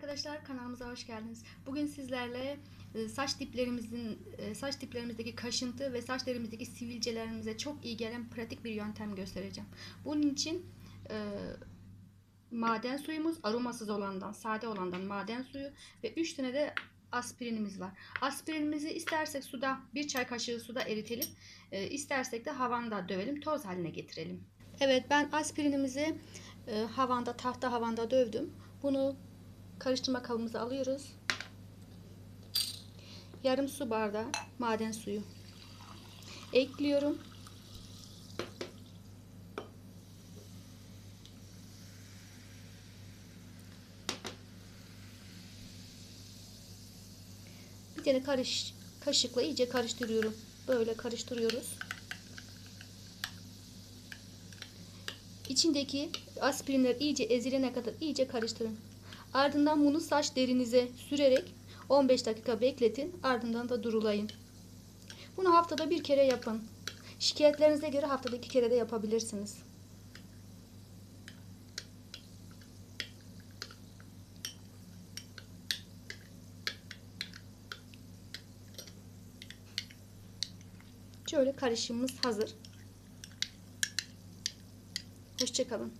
arkadaşlar kanalımıza hoş geldiniz. Bugün sizlerle e, saç diplerimizin e, saç diplerimizdeki kaşıntı ve saç derimizdeki sivilcelerimize çok iyi gelen pratik bir yöntem göstereceğim. Bunun için e, maden suyumuz aromasız olandan, sade olandan maden suyu ve 3 tane de aspirinimiz var. Aspirinimizi istersek suda bir çay kaşığı suda eritelim. E, istersek de havanda dövelim, toz haline getirelim. Evet ben aspirinimizi e, havanda tahta havanda dövdüm. Bunu karıştırma kabımıza alıyoruz. Yarım su bardağı maden suyu ekliyorum. Bir tane karış kaşıkla iyice karıştırıyorum. Böyle karıştırıyoruz. İçindeki aspirinler iyice ezilene kadar iyice karıştırın. Ardından bunu saç derinize sürerek 15 dakika bekletin. Ardından da durulayın. Bunu haftada bir kere yapın. Şikayetlerinize göre haftada iki kere de yapabilirsiniz. Şöyle karışımımız hazır. Hoşçakalın.